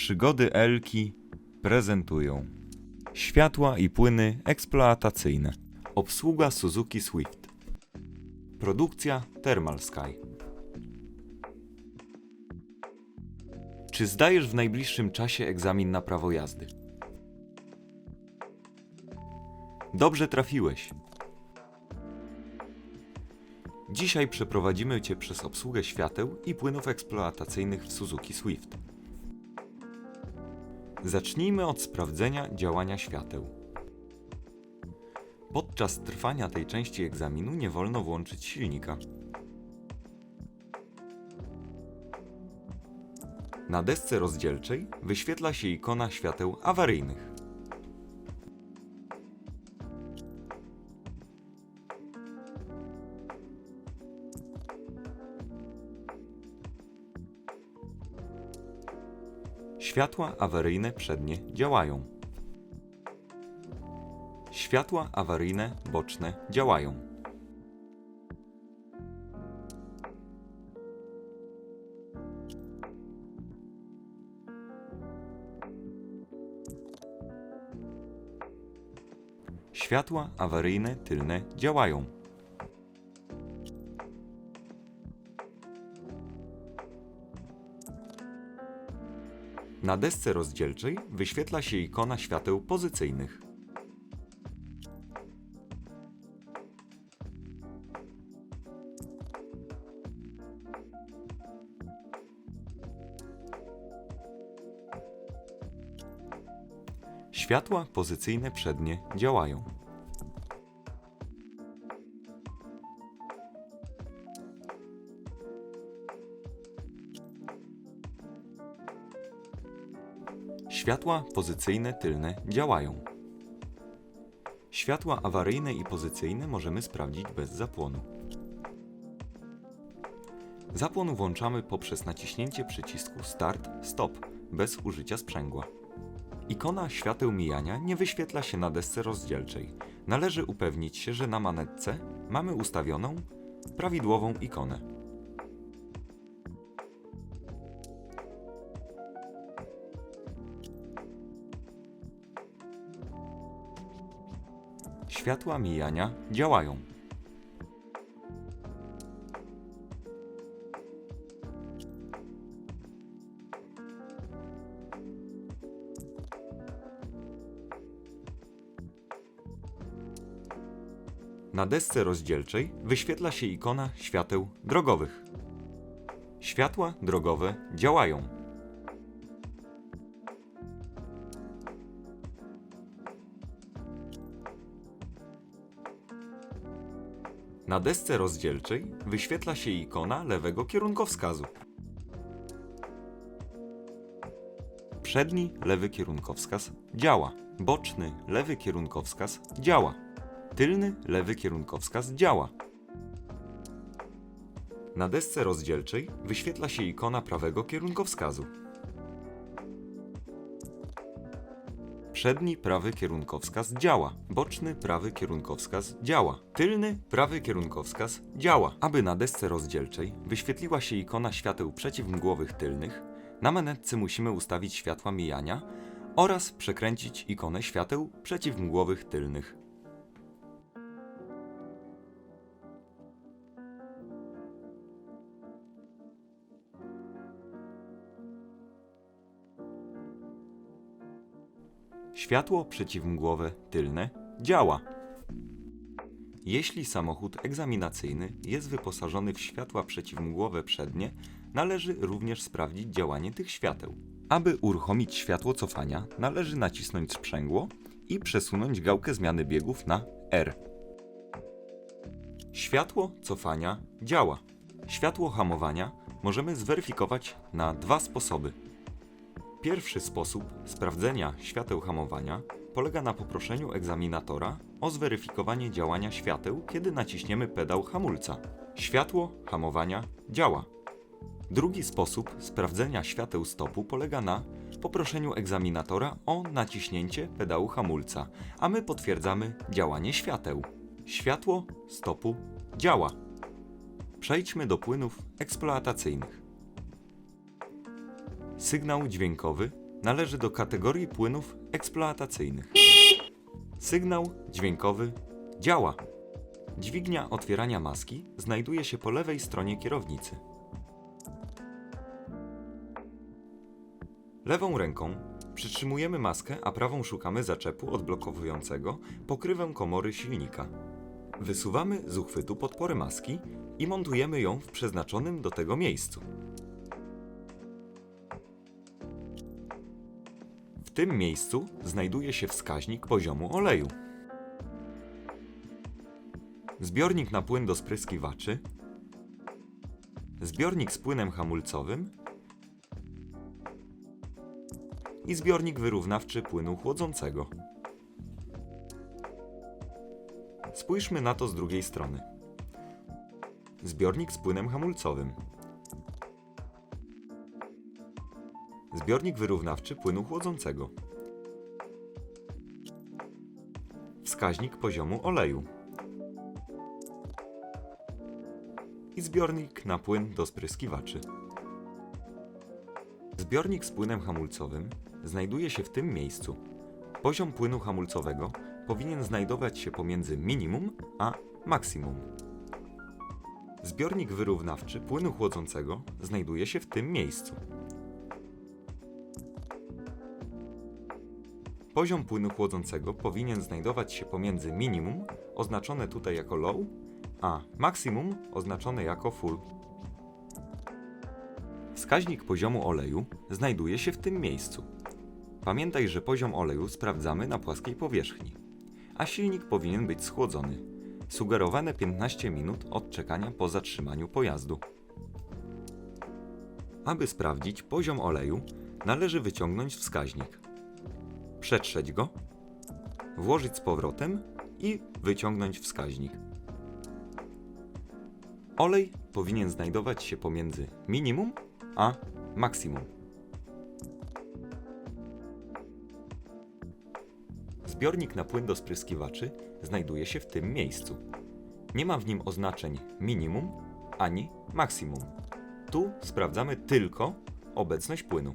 Przygody Elki prezentują Światła i płyny eksploatacyjne. Obsługa Suzuki Swift. Produkcja Thermal Sky. Czy zdajesz w najbliższym czasie egzamin na prawo jazdy? Dobrze trafiłeś. Dzisiaj przeprowadzimy Cię przez obsługę świateł i płynów eksploatacyjnych w Suzuki Swift. Zacznijmy od sprawdzenia działania świateł. Podczas trwania tej części egzaminu nie wolno włączyć silnika. Na desce rozdzielczej wyświetla się ikona świateł awaryjnych. Światła awaryjne przednie działają. Światła awaryjne boczne działają. Światła awaryjne tylne działają. Na desce rozdzielczej wyświetla się ikona świateł pozycyjnych. Światła pozycyjne przednie działają. Światła pozycyjne tylne działają. Światła awaryjne i pozycyjne możemy sprawdzić bez zapłonu. Zapłon włączamy poprzez naciśnięcie przycisku Start Stop bez użycia sprzęgła. Ikona świateł mijania nie wyświetla się na desce rozdzielczej. Należy upewnić się, że na manetce mamy ustawioną prawidłową ikonę. Światła mijania działają. Na desce rozdzielczej wyświetla się ikona świateł drogowych. Światła drogowe działają. Na desce rozdzielczej wyświetla się ikona lewego kierunkowskazu. Przedni lewy kierunkowskaz działa. Boczny lewy kierunkowskaz działa. Tylny lewy kierunkowskaz działa. Na desce rozdzielczej wyświetla się ikona prawego kierunkowskazu. Przedni prawy kierunkowskaz działa. Boczny prawy kierunkowskaz działa. Tylny prawy kierunkowskaz działa. Aby na desce rozdzielczej wyświetliła się ikona świateł przeciwmgłowych tylnych, na manetce musimy ustawić światła mijania oraz przekręcić ikonę świateł przeciwmgłowych tylnych. Światło przeciwmgłowe tylne działa. Jeśli samochód egzaminacyjny jest wyposażony w światła przeciwmgłowe przednie, należy również sprawdzić działanie tych świateł. Aby uruchomić światło cofania, należy nacisnąć sprzęgło i przesunąć gałkę zmiany biegów na R. Światło cofania działa. Światło hamowania możemy zweryfikować na dwa sposoby. Pierwszy sposób sprawdzenia świateł hamowania polega na poproszeniu egzaminatora o zweryfikowanie działania świateł, kiedy naciśniemy pedał hamulca. Światło hamowania działa. Drugi sposób sprawdzenia świateł stopu polega na poproszeniu egzaminatora o naciśnięcie pedału hamulca, a my potwierdzamy działanie świateł. Światło stopu działa. Przejdźmy do płynów eksploatacyjnych. Sygnał dźwiękowy należy do kategorii płynów eksploatacyjnych. Sygnał dźwiękowy działa. Dźwignia otwierania maski znajduje się po lewej stronie kierownicy. Lewą ręką przytrzymujemy maskę, a prawą szukamy zaczepu odblokowującego pokrywę komory silnika. Wysuwamy z uchwytu podporę maski i montujemy ją w przeznaczonym do tego miejscu. Tym miejscu znajduje się wskaźnik poziomu oleju. Zbiornik na płyn do spryskiwaczy, zbiornik z płynem hamulcowym i zbiornik wyrównawczy płynu chłodzącego. Spójrzmy na to z drugiej strony. Zbiornik z płynem hamulcowym. Zbiornik wyrównawczy płynu chłodzącego. Wskaźnik poziomu oleju. I zbiornik na płyn do spryskiwaczy. Zbiornik z płynem hamulcowym znajduje się w tym miejscu. Poziom płynu hamulcowego powinien znajdować się pomiędzy minimum a maksimum. Zbiornik wyrównawczy płynu chłodzącego znajduje się w tym miejscu. Poziom płynu chłodzącego powinien znajdować się pomiędzy minimum, oznaczone tutaj jako low, a maksimum, oznaczone jako full. Wskaźnik poziomu oleju znajduje się w tym miejscu. Pamiętaj, że poziom oleju sprawdzamy na płaskiej powierzchni, a silnik powinien być schłodzony. Sugerowane 15 minut od czekania po zatrzymaniu pojazdu. Aby sprawdzić poziom oleju, należy wyciągnąć wskaźnik. Przetrzeć go, włożyć z powrotem i wyciągnąć wskaźnik. Olej powinien znajdować się pomiędzy minimum a maksimum. Zbiornik na płyn do spryskiwaczy znajduje się w tym miejscu. Nie ma w nim oznaczeń minimum ani maksimum. Tu sprawdzamy tylko obecność płynu.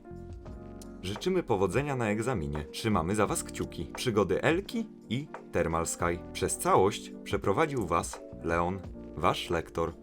Życzymy powodzenia na egzaminie. Trzymamy za Was kciuki. Przygody Elki i Thermal Sky. Przez całość przeprowadził Was Leon, Wasz lektor.